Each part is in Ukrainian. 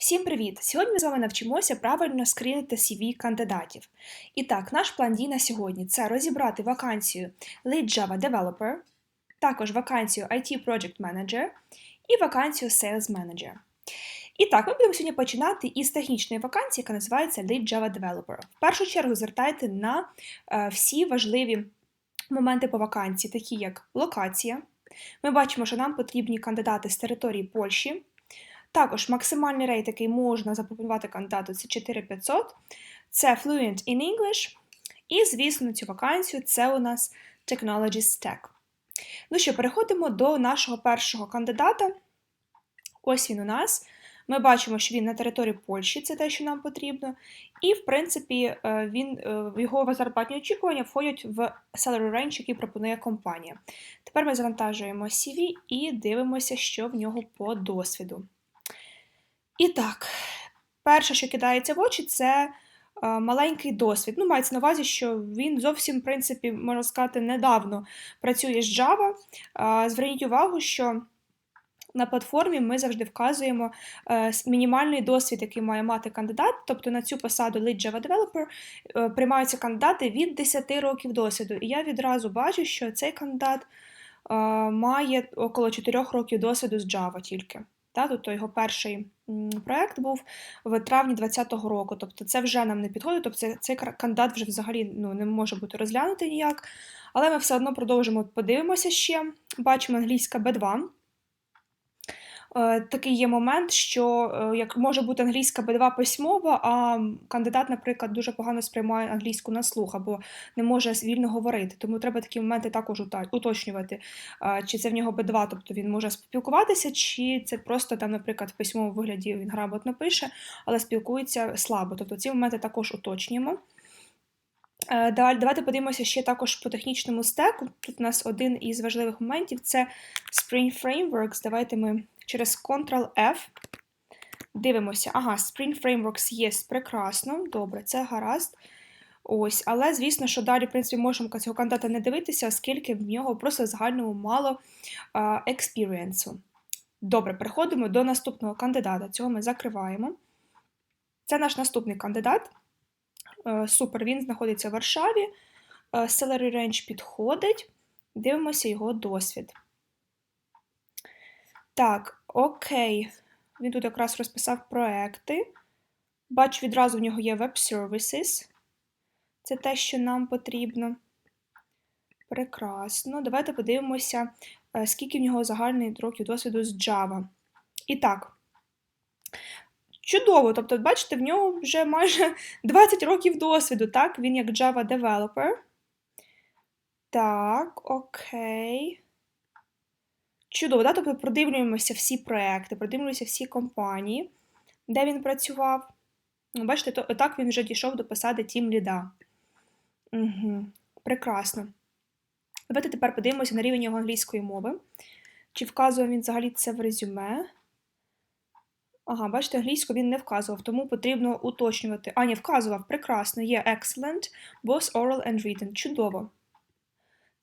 Всім привіт! Сьогодні ми з вами навчимося правильно скрінити CV кандидатів. І так, наш план дій на сьогодні це розібрати вакансію Lead Java Developer, також вакансію IT Project Manager і вакансію Sales Manager. І так, ми будемо сьогодні починати із технічної вакансії, яка називається Lead Java Developer. В першу чергу звертайте на е, всі важливі моменти по вакансії, такі як локація. Ми бачимо, що нам потрібні кандидати з території Польщі. Також максимальний рейт, який можна запропонувати кандидату, це 4500. Це Fluent in English. І, звісно, цю вакансію це у нас Technology Stack. Ну що, переходимо до нашого першого кандидата. Ось він у нас. Ми бачимо, що він на території Польщі, це те, що нам потрібно. І, в принципі, е, він, е, його зарплатні очікування входять в salary range, який пропонує компанія. Тепер ми завантажуємо CV і дивимося, що в нього по досвіду. І так, перше, що кидається в очі, це е, маленький досвід. Ну, мається на увазі, що він зовсім, в принципі, можна сказати, недавно працює з Java. Е, зверніть увагу, що на платформі ми завжди вказуємо е, мінімальний досвід, який має мати кандидат. Тобто на цю посаду Lead Java Developer е, приймаються кандидати від 10 років досвіду. І я відразу бачу, що цей кандидат е, має около 4 років досвіду з Java тільки. Та, тобто його перший проєкт був в травні 2020 року. Тобто це вже нам не підходить, тобто цей, цей кандидат вже взагалі ну, не може бути розглянутий ніяк. Але ми все одно продовжимо подивимося ще. Бачимо англійська B2. Е, такий є момент, що е, як може бути англійська B2 письмова, а кандидат, наприклад, дуже погано сприймає англійську на слух або не може вільно говорити. Тому треба такі моменти також уточнювати, е, чи це в нього B2, тобто він може спілкуватися, чи це просто там, наприклад, в письмовому вигляді він грамотно пише, але спілкується слабо. Тобто ці моменти також уточнюємо. Давайте подивимося ще також по технічному стеку. Тут у нас один із важливих моментів це Spring Frameworks. Давайте ми через Ctrl-F. Дивимося, ага, Spring Frameworks є прекрасно, добре, це гаразд. Ось, Але, звісно, що далі, в принципі, можемо цього кандидата не дивитися, оскільки в нього просто загальному мало експірієнсу. Добре, переходимо до наступного кандидата. Цього ми закриваємо. Це наш наступний кандидат. Е, супер, він знаходиться в Варшаві. Е, salary range підходить. Дивимося його досвід. Так, окей. Він тут якраз розписав проекти. Бачу, відразу в нього є Web Services. Це те, що нам потрібно. Прекрасно. Давайте подивимося, е, скільки в нього загальний років досвіду з Java. І так. Чудово! Тобто, бачите, в нього вже майже 20 років досвіду, так? Він як Java Developer. Так, окей. Чудово, да? тобто продивлюємося всі проекти, продивлюємося всі компанії, де він працював. Ну, Бачите, то, так він вже дійшов до посади тім ліда. Угу, Прекрасно. Давайте тепер подивимося на рівень його англійської мови. Чи вказує він взагалі це в резюме? Ага, бачите, англійську він не вказував, тому потрібно уточнювати. А, ні, вказував, прекрасно, є excellent, both oral and written. Чудово.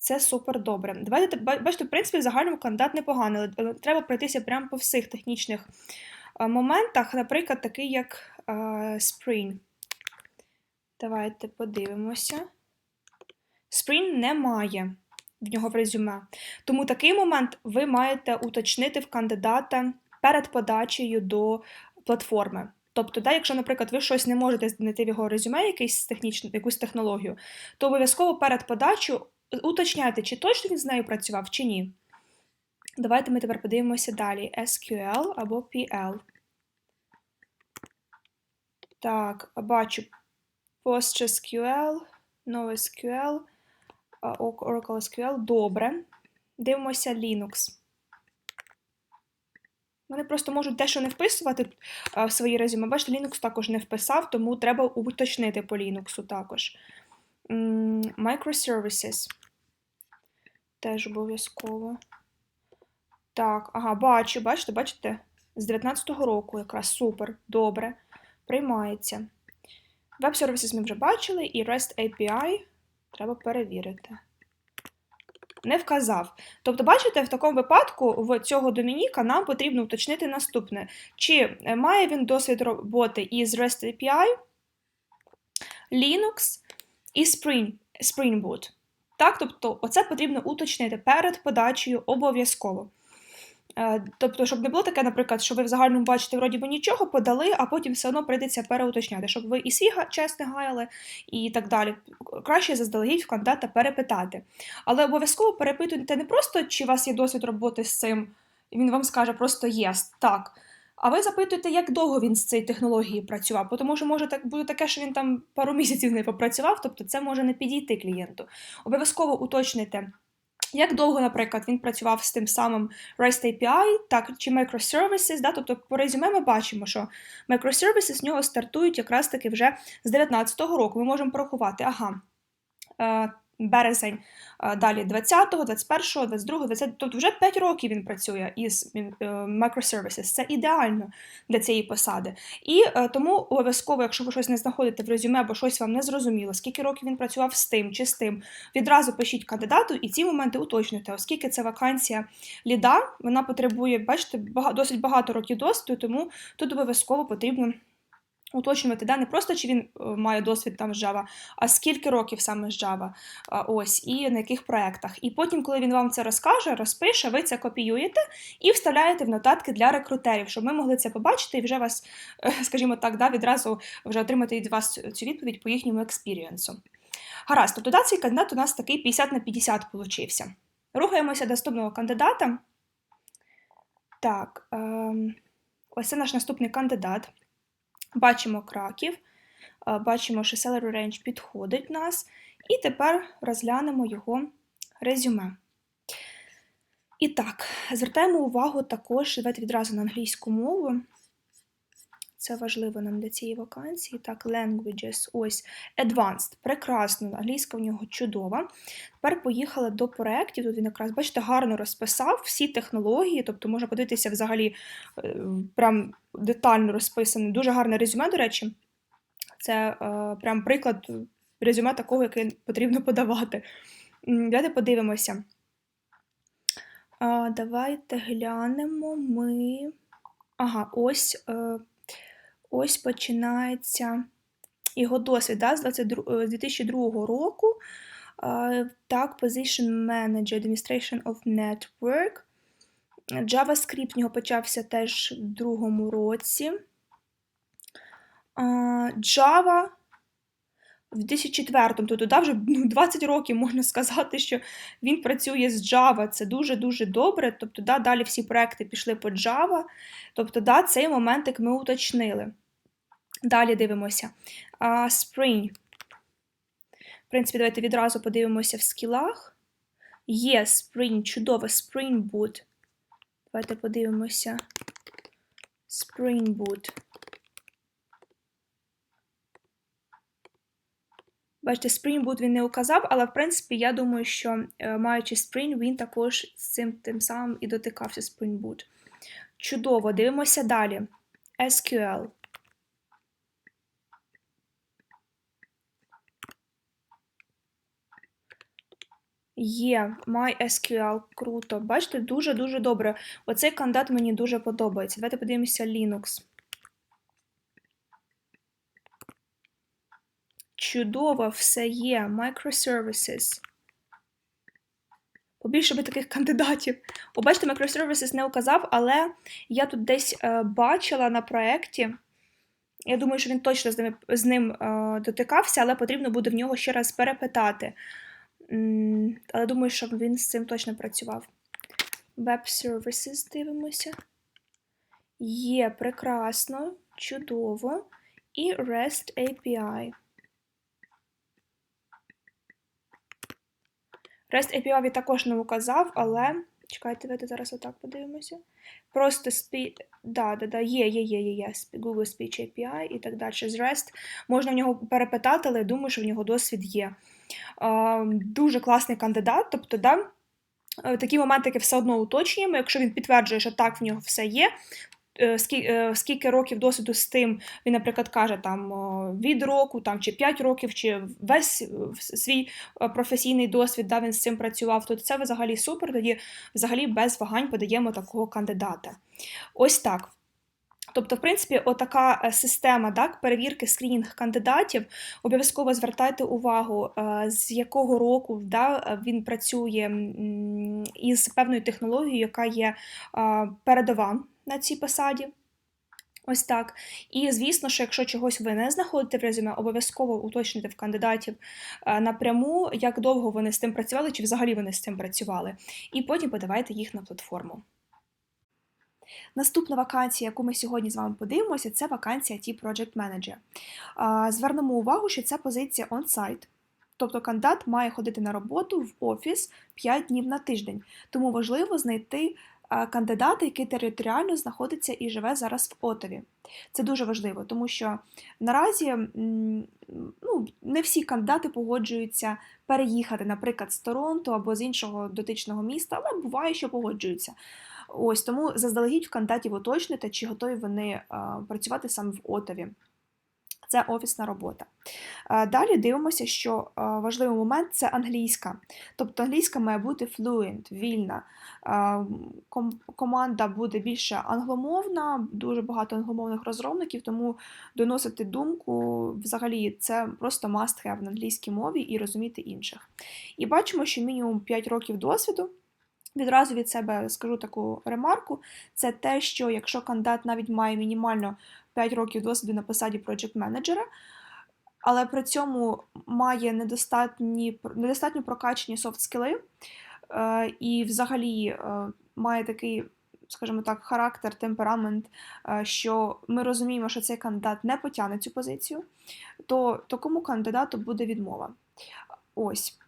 Це супер добре. Давайте бачите, в принципі, в загальному кандидат непоганий, але треба пройтися прямо по всіх технічних моментах, наприклад, такий як Spring. Давайте подивимося. Spring немає в нього в резюме. Тому такий момент ви маєте уточнити в кандидата перед подачею до платформи. Тобто, да, якщо, наприклад, ви щось не можете знайти в його резюме, якийсь технічну, якусь технологію, то обов'язково перед подачею уточняйте, чи точно він з нею працював, чи ні. Давайте ми тепер подивимося далі: SQL або PL. Так, бачу PostgreSQL, NoSQL, Oracle SQL. Добре. Дивимося Linux. Вони просто можуть дещо не вписувати в свої резюме. Бачите, Linux також не вписав, тому треба уточнити по Linux також. Microservices. Теж обов'язково. Так, ага, бачу, бачите, бачите? З 19-го року якраз супер, добре. Приймається. Веб-сервіси ми вже бачили, і REST API треба перевірити. не вказав. Тобто, бачите, в такому випадку в цього Домініка нам потрібно уточнити наступне: чи е, має він досвід роботи із REST API, Linux і Spring, Spring Boot. Так, тобто, оце потрібно уточнити перед подачею обов'язково. Е, Тобто, щоб не було таке, наприклад, що ви в загальному бачите, вроді би нічого подали, а потім все одно прийдеться переуточняти, щоб ви і свій га- час гаяли, і так далі. Краще заздалегідь в кандидата перепитати. Але обов'язково перепитуйте не просто, чи у вас є досвід роботи з цим, і він вам скаже просто єс, так. А ви запитуєте, як довго він з цією технологією працював, тому що може так буде таке, що він там пару місяців не попрацював, тобто це може не підійти клієнту. Обов'язково уточнюйте, як довго, наприклад, він працював з тим самим REST API, так, чи microservices, да, тобто по резюме ми бачимо, що microservices з нього стартують якраз таки вже з 19-го року. Ми можемо порахувати, ага, е, березень, е, далі 20-го, 21-го, 22-го, 20 тобто вже 5 років він працює із е, microservices. Це ідеально для цієї посади. І е, тому обов'язково, якщо ви щось не знаходите в резюме, або щось вам не зрозуміло, скільки років він працював з тим чи з тим, відразу пишіть кандидату і ці моменти уточнюйте, оскільки це вакансія ліда, вона потребує, бачите, досить багато років досвіду, тому тут обов'язково потрібно. Уточнювати, да, не просто чи він е, має досвід там з Java, а скільки років саме з Java, ось, і на яких проєктах. І потім, коли він вам це розкаже, розпише, ви це копіюєте і вставляєте в нотатки для рекрутерів, щоб ми могли це побачити і вже вас, е, скажімо так, да, відразу вже отримати від вас цю відповідь по їхньому експірієнсу. Гаразд, тобто да, цей кандидат у нас такий 50 на 50 получився. Рухаємося до наступного кандидата. Так, ем, ось це наш наступний кандидат. Бачимо краків, е, бачимо, що salary range підходить нас. І тепер розглянемо його резюме. І так, звертаємо увагу також, давайте відразу на англійську мову. Це важливо нам для цієї вакансії. Так, languages, ось advanced, прекрасно, англійська в нього чудова. Тепер поїхали до проєктів. Тут він якраз, бачите, гарно розписав всі технології, тобто можна подивитися взагалі е, прям детально розписане. Дуже гарне резюме, до речі. Це е, прям приклад резюме такого, яке потрібно подавати. Давайте подивимося. Давайте глянемо ми. Ага, ось, е, ось починається його досвід да, з 22, е, з 2002 року. Так, Position Manager, Administration of Network. JavaScript в нього почався теж в другому році. Java в 2004-му, тобто да, вже ну, 20 років можна сказати, що він працює з Java. Це дуже-дуже добре. Тобто, да, далі всі проекти пішли по Java. Тобто, да, цей моментик ми уточнили. Далі дивимося. А, Spring. В принципі, давайте відразу подивимося в скілах. Є Spring, чудово, Spring Boot. Давайте подивимося. Spring Boot. Бачите, Spring Boot він не указав, але в принципі я думаю, що е, маючи Spring, він також з цим тим самим і дотикався Spring Boot. Чудово, дивимося далі. SQL. Є MySQL, круто. Бачите, дуже-дуже добре. Оцей кандидат мені дуже подобається. Давайте подивимося Linux. Чудово, все є. Microservices. Побільше би таких кандидатів. О, бачите, Microservices не указав, але я тут десь е, бачила на проєкті. Я думаю, що він точно з ним, з ним е, дотикався, але потрібно буде в нього ще раз перепитати. Але думаю, що він з цим точно працював. Web Services дивимося. Є, прекрасно, чудово. І REST API. REST API також не указав, але. Чекайте, давайте зараз отак подивимося. Просто спі... да, да, да, є, є, є, є, є. Google Speech API і так далі. З REST. Можна в нього перепитати, але я думаю, що в нього досвід є. А, дуже класний кандидат. Тобто, да, е, такі моментики все одно уточнюємо. Якщо він підтверджує, що так, в нього все є, скільки, е, скільки років досвіду з тим, він, наприклад, каже там від року там, чи 5 років, чи весь е, свій е, професійний досвід, да, він з цим працював, то це взагалі супер. Тоді взагалі без вагань подаємо такого кандидата. Ось так. Тобто, в принципі, отака е, система так, перевірки скринінг кандидатів. Обов'язково звертайте увагу, е, з якого року да, е, він працює із певною технологією, яка є е, передова на цій посаді. Ось так. І звісно, що якщо чогось ви не знаходите в резюме, обов'язково уточнити в кандидатів е, напряму, як довго вони з тим працювали, чи взагалі вони з цим працювали, і потім подавайте їх на платформу. Наступна вакансія, яку ми сьогодні з вами подивимося, це вакансія IT Project Manager. Звернемо увагу, що це позиція on-site, тобто кандидат має ходити на роботу в офіс 5 днів на тиждень. Тому важливо знайти кандидата, який територіально знаходиться і живе зараз в Отові. Це дуже важливо, тому що наразі ну, не всі кандидати погоджуються переїхати, наприклад, з Торонто або з іншого дотичного міста, але буває, що погоджуються. Ось тому заздалегідь в кандидатів уточнити, чи готові вони працювати саме в Отові. Це офісна робота. Далі дивимося, що важливий момент це англійська. Тобто англійська має бути fluent, вільна. Команда буде більше англомовна, дуже багато англомовних розробників, тому доносити думку взагалі це просто must have на англійській мові і розуміти інших. І бачимо, що мінімум 5 років досвіду. Відразу від себе скажу таку ремарку: це те, що якщо кандидат навіть має мінімально 5 років досвіду на посаді project менеджера але при цьому має недостатні, недостатньо прокачані софт-скіли е, і взагалі е, має такий, скажімо так, характер, темперамент, е, що ми розуміємо, що цей кандидат не потягне цю позицію, то такому кандидату буде відмова. Ось.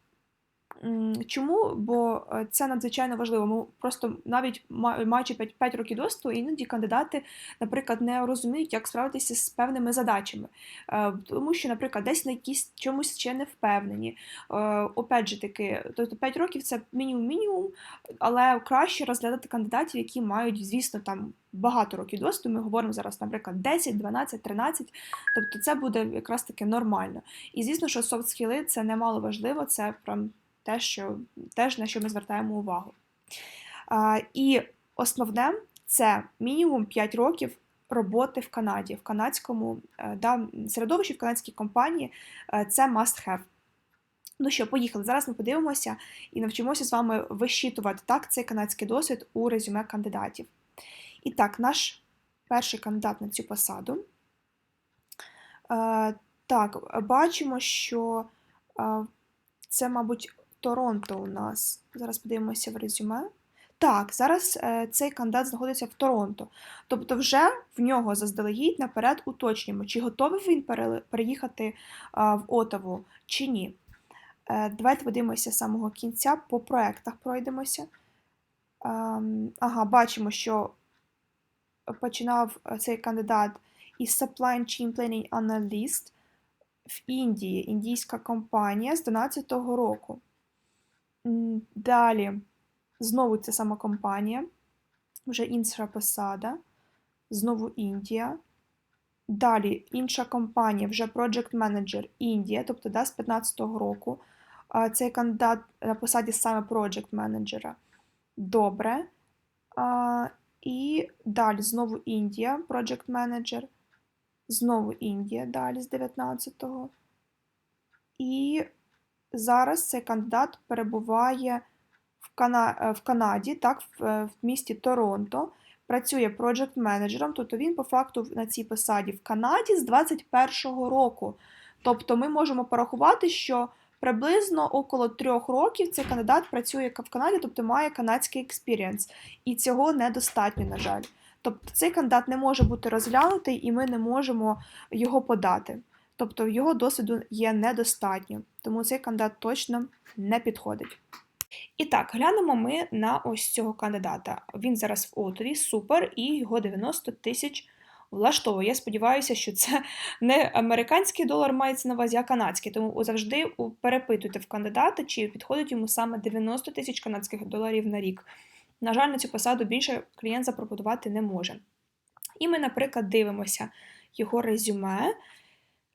Чому? Бо е, це надзвичайно важливо. Ми просто навіть маючи 5, 5 років досвіду, іноді кандидати, наприклад, не розуміють, як справитися з певними задачами. Е, Тому що, наприклад, десь на якісь чомусь ще не впевнені. Е, Опять же таки, тобто 5 років це мінімум-мінімум, але краще розглядати кандидатів, які мають, звісно, там багато років досвіду. Ми говоримо зараз, наприклад, 10, 12, 13. Тобто це буде якраз таки нормально. І звісно, що софт-скіли це немало важливо, це прям те, що, теж на що ми звертаємо увагу. А, і основне це мінімум 5 років роботи в Канаді, в канадському е, да, середовищі, в канадській компанії е, це must have. Ну що, поїхали. Зараз ми подивимося і навчимося з вами вищитувати так цей канадський досвід у резюме кандидатів. І так, наш перший кандидат на цю посаду. Е, так, бачимо, що це, мабуть, Торонто у нас. Зараз подивимося в резюме. Так, зараз е, цей кандидат знаходиться в Торонто. Тобто, вже в нього заздалегідь наперед уточнюємо, чи готовий він переїхати а, в Отаву, чи ні. Е, давайте подивимося з самого кінця, по проектах пройдемося. Ем, ага, бачимо, що починав е, цей кандидат із Supply Chain Planning Analyst в Індії, індійська компанія з 2012 року. Далі, знову ця сама компанія, вже інша посада, знову Індія. Далі інша компанія, вже Project Manager Індія, тобто да, з 2015 року. Цей кандидат на посаді саме Project менеджера. Добре. І далі знову Індія, Project Manager. Знову Індія далі з 19-го. І зараз цей кандидат перебуває в, Кана... е, в Канаді, так, в, е, в місті Торонто. Працює проджект менеджером, тобто він по факту на цій посаді в Канаді з 21-го року. Тобто ми можемо порахувати, що приблизно около трьох років цей кандидат працює в Канаді, тобто має канадський експірієнс. І цього недостатньо, на жаль. Тобто цей кандидат не може бути розглянутий, і ми не можемо його подати. Тобто його досвіду є недостатньо, тому цей кандидат точно не підходить. І так, глянемо ми на ось цього кандидата. Він зараз в Отові, супер, і його 90 тисяч влаштовує. Я сподіваюся, що це не американський долар мається на увазі, а канадський. Тому завжди перепитуйте в кандидата, чи підходить йому саме 90 тисяч канадських доларів на рік. На жаль, на цю посаду більше клієнт запропонувати не може. І ми, наприклад, дивимося його резюме.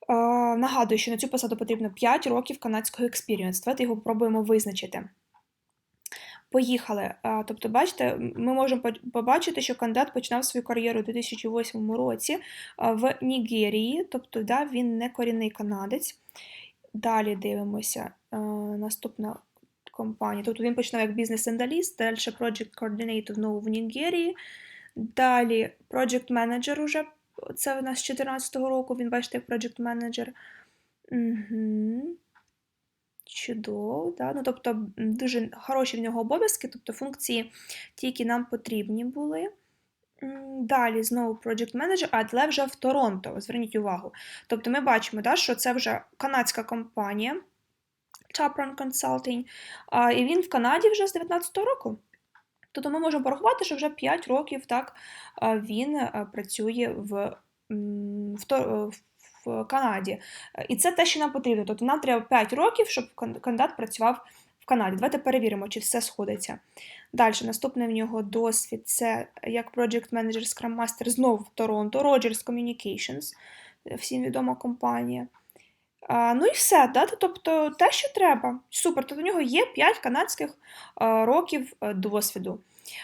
Нагадую, що на цю посаду потрібно 5 років канадського експірієнс. Давайте його пробуємо визначити. Поїхали. Тобто, бачите, ми можемо побачити, що кандидат починав свою кар'єру у 2008 році в Нігерії, тобто да, він не корінний канадець. Далі дивимося. Наступна компанія. Тобто він починав як бізнес-ендаліст, далі Project Coordinator знову в Нігерії. Далі Project Manager уже. Це у нас з 2014 року, він бачите, як Project Manager. Чудово, да? ну, тобто дуже хороші в нього обов'язки, тобто функції, ті, які нам потрібні були. Далі знову Project Manager, але вже в Торонто, зверніть увагу. Тобто ми бачимо, да, що це вже канадська компанія Chapron Consulting, а, і він в Канаді вже з 19-го року. Тобто ми можемо порахувати, що вже 5 років так, він працює в, в, в Канаді. І це те, що нам потрібно. Тобто нам треба 5 років, щоб кандидат працював в Канаді. Давайте перевіримо, чи все сходиться. Далі, наступний в нього досвід це як Project Manager Scrum Master знову в Торонто, Rogers Communications, всім відома компанія. А, ну і все, да? тобто те, що треба. Супер, тобто у нього є 5 канадських а, років е, досвіду.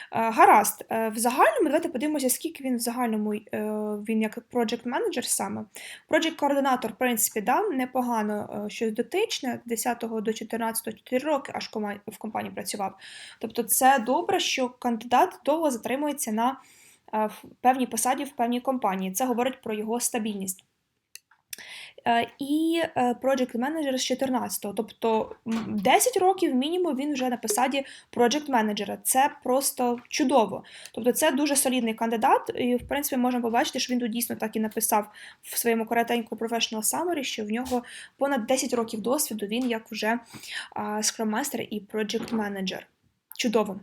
А, гаразд, Е, в загальному давайте подивимося, скільки він в загальному е, він як project менеджер саме. Project координатор, в принципі, да, непогано е, щось дотичне, з 10 до 14 4 роки аж в компанії працював. Тобто це добре, що кандидат довго затримується на е, певній посаді в певній компанії. Це говорить про його стабільність. Е, І е, project manager з 14-го, тобто 10 років мінімум він вже на посаді project менеджера. Це просто чудово. Тобто це дуже солідний кандидат, і в принципі можемо побачити, що він тут дійсно так і написав в своєму коротенькому professional summary, що в нього понад 10 років досвіду, він як вже Scrum і project менеджер. Чудово.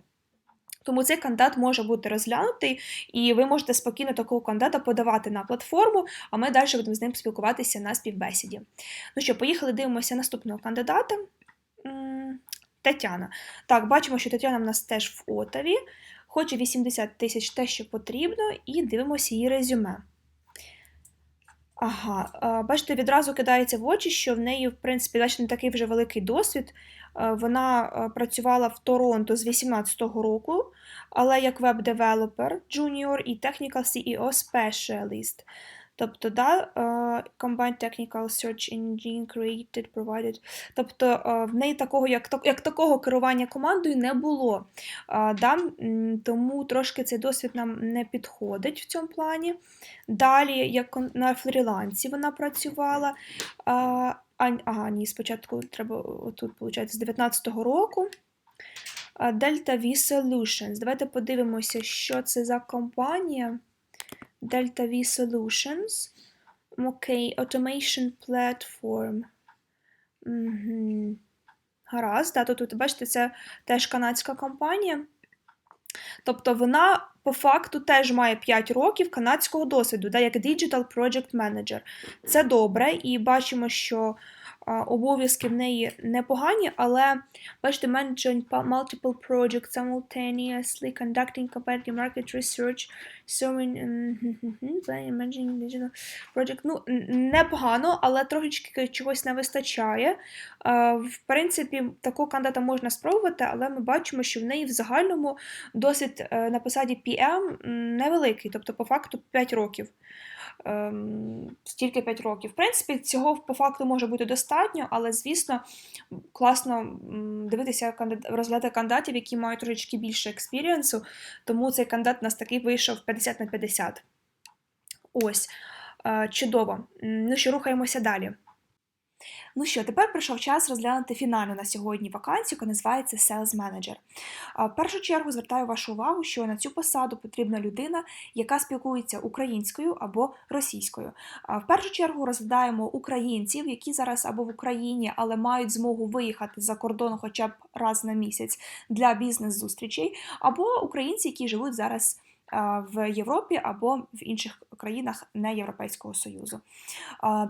Тому цей кандидат може бути розглянутий, і ви можете спокійно такого кандидата подавати на платформу, а ми далі будемо з ним спілкуватися на співбесіді. Ну що, поїхали, дивимося наступного кандидата. Тетяна. Так, бачимо, що Тетяна в нас теж в Отаві, хоче 80 тисяч те, що потрібно, і дивимося її резюме. Ага, бачите, відразу кидається в очі, що в неї, в принципі, не такий вже великий досвід. Е, Вона е, працювала в Торонто з 18-го року, але як веб-девелопер junior і technical CEO specialist. Тобто, да, е, combined technical search engine created, provided. Тобто е, в неї такого, як, як такого керування командою не було. Е, Да, тому трошки цей досвід нам не підходить в цьому плані. Далі, як на фрілансі вона працювала. А, ага, ні, спочатку треба отут, виходить, з 19-го року. Delta V Solutions. Давайте подивимося, що це за компанія. Delta V Solutions. Окей, Automation Platform. Угу. Гаразд, да, тут, бачите, це теж канадська компанія. Тобто вона по факту теж має 5 років канадського досвіду, да, як Digital Project Manager. Це добре, і бачимо, що обов'язки в неї непогані, але бачите, managing multiple projects simultaneously, conducting competitive market research, managing digital project. Ну, непогано, але трошечки чогось не вистачає. В принципі, такого кандидата можна спробувати, але ми бачимо, що в неї в загальному досвід е, на посаді PM невеликий, тобто по факту 5 років. Ем, Стільки 5 років. В принципі, цього по факту може бути достатньо, але, звісно, класно дивитися розглядати кандидатів, які мають трошечки більше експірієнсу, тому цей кандидат у нас такий вийшов 50 на 50. Ось, Е, чудово. Ну що, рухаємося далі. Ну що, тепер прийшов час розглянути фінальну на сьогодні вакансію, яка називається Sales Manager. В першу чергу звертаю вашу увагу, що на цю посаду потрібна людина, яка спілкується українською або російською. В першу чергу розглядаємо українців, які зараз або в Україні, але мають змогу виїхати за кордон хоча б раз на місяць для бізнес-зустрічей, або українці, які живуть зараз в Європі або в інших країнах не Європейського Союзу.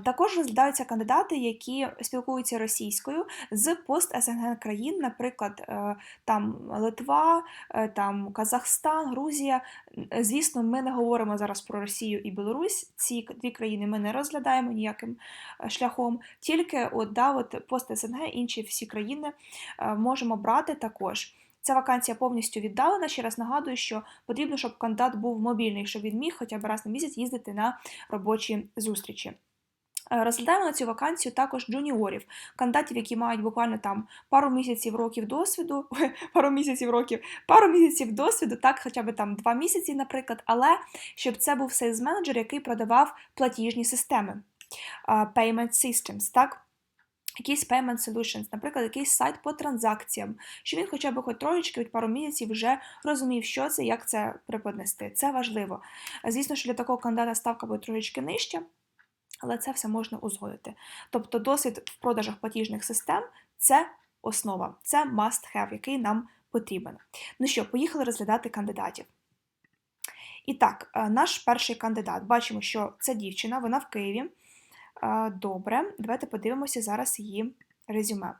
Також розглядаються кандидати, які спілкуються російською з пост СНГ країн, наприклад, е, там Литва, е, там Казахстан, Грузія. Звісно, ми не говоримо зараз про Росію і Білорусь. Ці дві країни ми не розглядаємо ніяким е, шляхом. Тільки от, да, от пост СНГ, інші всі країни можемо брати також. Ця вакансія повністю віддалена. Ще раз нагадую, що потрібно, щоб кандидат був мобільний, щоб він міг хоча б раз на місяць їздити на робочі зустрічі. Е, Розглядаємо на цю вакансію також джуніорів, кандидатів, які мають буквально там пару місяців років досвіду, пару місяців років, пару місяців досвіду, так, хоча б там два місяці, наприклад, але щоб це був сейлз менеджер, який продавав платіжні системи, а, payment systems, так? Якісь payment solutions, наприклад, якийсь сайт по транзакціям, що він хоча б хоч трошечки від пару місяців вже розумів, що це, як це преподнести. Це важливо. Звісно, що для такого кандидата ставка буде трошечки нижча, але це все можна узгодити. Тобто досвід в продажах платіжних систем це основа, це must have, який нам потрібен. Ну що, поїхали розглядати кандидатів. І так, е, наш перший кандидат. Бачимо, що це дівчина, вона в Києві. Добре, давайте подивимося зараз її резюме.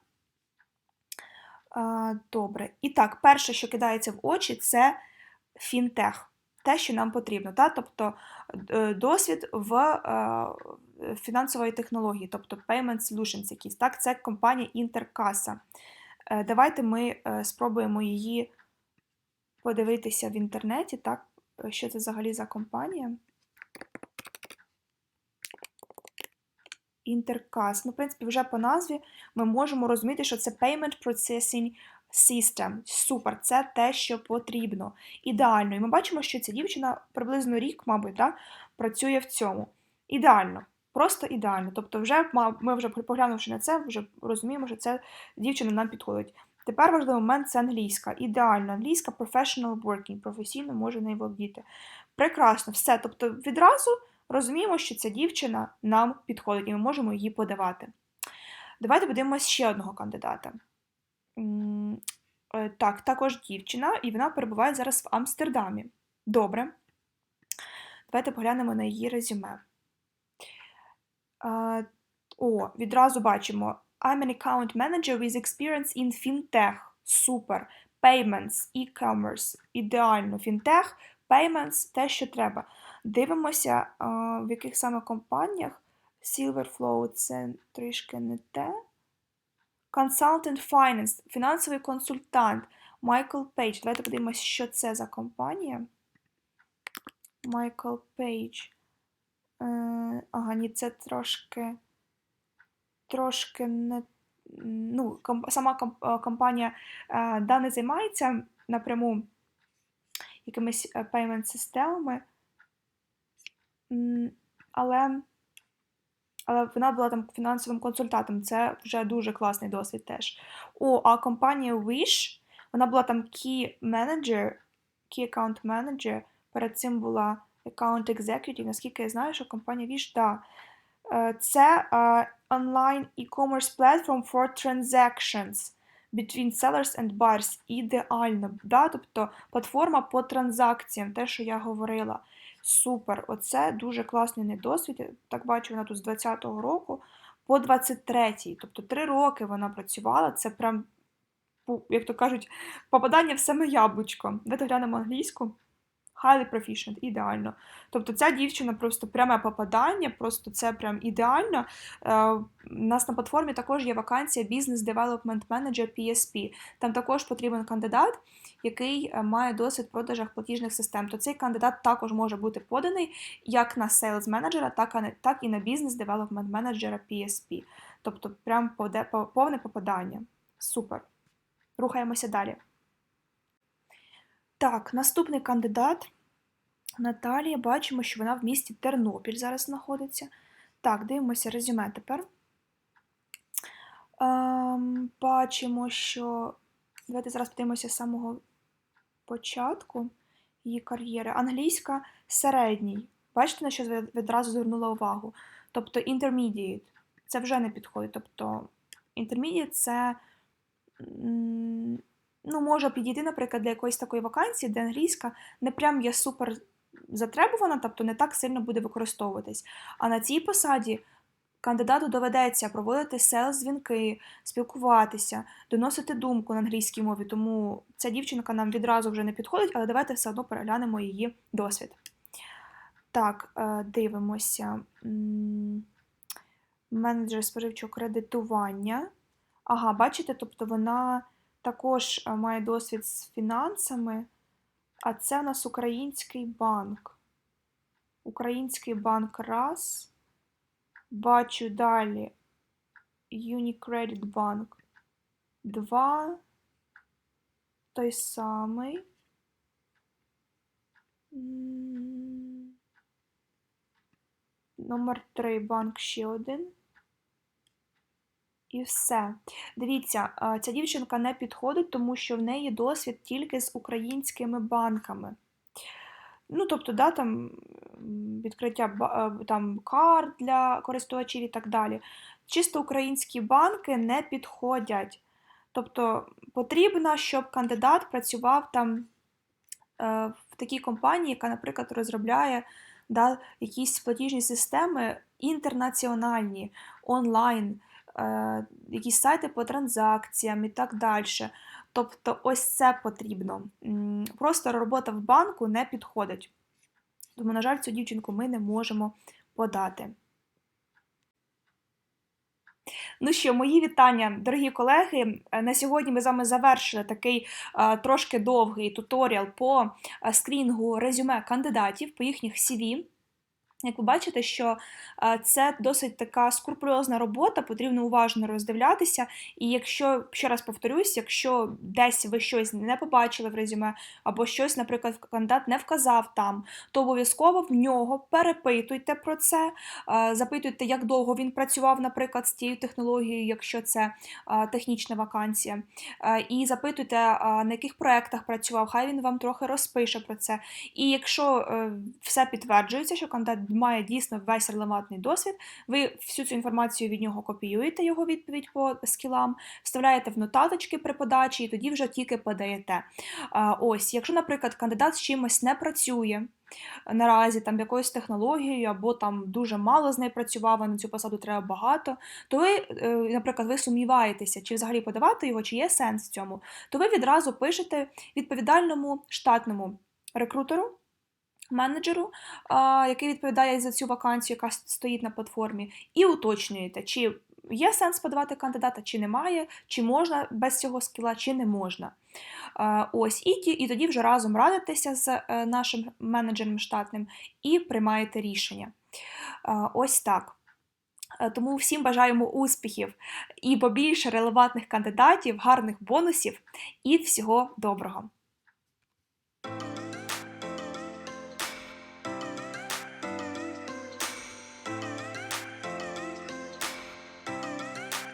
Добре. І так, перше, що кидається в очі, це фінтех. Те, що нам потрібно, та? тобто е, досвід в е, фінансової технології, тобто Payment Solutions якісь. Так? Це компанія Інтеркаса. Е, Давайте ми спробуємо її подивитися в інтернеті, так? Що це взагалі за компанія. Інтеркас. Ну, в принципі, вже по назві ми можемо розуміти, що це Payment Processing System. Супер, це те, що потрібно. Ідеально. І ми бачимо, що ця дівчина приблизно рік, мабуть, да, працює в цьому. Ідеально. Просто ідеально. Тобто, вже ми вже поглянувши на це, вже розуміємо, що ця дівчина нам підходить. Тепер важливий момент це англійська. Ідеально. Англійська professional working, професійно може нею володіти. Прекрасно, все. Тобто відразу розуміємо, що ця дівчина нам підходить, і ми можемо її подавати. Давайте подивимося ще одного кандидата. Е, Так, також дівчина, і вона перебуває зараз в Амстердамі. Добре. Давайте поглянемо на її резюме. О, відразу бачимо. I'm an account manager with experience in fintech. Супер. Payments, e-commerce. Ідеально. Fintech, payments, те, що треба. Дивимося, в яких саме компаніях. Silverflow це трішки не те. Consultant Finance, фінансовий консультант. Майкл Пейдж. Давайте подивимося, що це за компанія. Майкл Пейдж. Ага, ні, це трошки. Трошки не. Ну, сама е, компанія е, да, не займається напряму якимись е, payment системами. Але, але вона була там фінансовим консультантом. Це вже дуже класний досвід теж. О, а компанія Wish, вона була там key manager, key account manager. Перед цим була account executive. Наскільки я знаю, що компанія Wish, да. Е, Це е, online e-commerce platform for transactions between sellers and buyers. Ідеально, да? тобто платформа по транзакціям, те, що я говорила. Супер, оце дуже класний недосвід. Так бачу, вона тут з 20-го року по 23-й. Тобто три роки вона працювала. Це прям, як то кажуть, попадання в саме яблучко. Давайте глянемо англійську. Highly proficient, ідеально. Тобто ця дівчина просто пряме попадання, просто це прям ідеально. Е, У нас на платформі також є вакансія Business Development Manager PSP. Там також потрібен кандидат, який е, має досвід в продажах платіжних систем. То цей кандидат також може бути поданий як на Sales менеджера, так, і на- Business Development менеджера PSP. Тобто, прям повне попадання. Супер. Рухаємося далі. Так, наступний кандидат Наталія. Бачимо, що вона в місті Тернопіль зараз знаходиться. Так, дивимося резюме тепер. Ем, бачимо, що. Давайте зараз подивимося з самого початку її кар'єри. Англійська середній. Бачите, на що я відразу звернула увагу? Тобто intermediate. Це вже не підходить. Тобто intermediate це ну, може підійти, наприклад, для якоїсь такої вакансії, де англійська не прям є супер затребувана, тобто не так сильно буде використовуватись. А на цій посаді кандидату доведеться проводити селс-дзвінки, спілкуватися, доносити думку на англійській мові, тому ця дівчинка нам відразу вже не підходить, але давайте все одно переглянемо її досвід. Так, е, дивимося. Менеджер споживчого кредитування. Ага, бачите, тобто вона також е, має досвід з фінансами, а це у нас український банк. Український банк раз. Бачу далі Unicredit Bank 2. Той самий. Номер 3 банк ще один. І все. Дивіться, ця дівчинка не підходить, тому що в неї досвід тільки з українськими банками. Ну, тобто, да, там відкриття е, там, карт для користувачів і так далі. Чисто українські банки не підходять. Тобто потрібно, щоб кандидат працював там е, в такій компанії, яка, наприклад, розробляє да, якісь платіжні системи інтернаціональні, онлайн, якісь сайти по транзакціям і так далі. Тобто, ось це потрібно. Просто робота в банку не підходить. Тому, на жаль, цю дівчинку ми не можемо подати. Ну що, мої вітання, дорогі колеги. Е, На сьогодні ми з вами завершили такий е, трошки довгий туторіал по е, скрінінгу резюме кандидатів по їхніх CV. Як ви бачите, що е, це досить така скрупульозна робота, потрібно уважно роздивлятися. І якщо, ще раз повторюсь, якщо десь ви щось не побачили в резюме, або щось, наприклад, кандидат не вказав там, то обов'язково в нього перепитуйте про це, е, запитуйте, як довго він працював, наприклад, з тією технологією, якщо це е, технічна вакансія. І запитуйте, на яких проєктах працював, хай він вам трохи розпише про це. І якщо все підтверджується, що кандидат має дійсно весь релевантний досвід, ви всю цю інформацію від нього копіюєте, його відповідь по скілам, вставляєте в нотаточки при подачі, і тоді вже тільки подаєте. Ось, якщо, наприклад, кандидат з чимось не працює. Наразі там якоюсь технологією, або там дуже мало з нею працював, а на цю посаду треба багато, то ви, е, наприклад, ви сумніваєтеся, чи взагалі подавати його, чи є сенс в цьому, то ви відразу пишете відповідальному штатному рекрутеру, менеджеру, який відповідає за цю вакансію, яка стоїть на платформі, і уточнюєте, чи є сенс подавати кандидата, чи немає, чи можна без цього скіла, чи не можна. Ось, і, і тоді вже разом радитеся з е, нашим менеджером штатним і приймаєте рішення. Ось так. Е, Тому всім бажаємо успіхів і побільше релевантних кандидатів, гарних бонусів і всього доброго.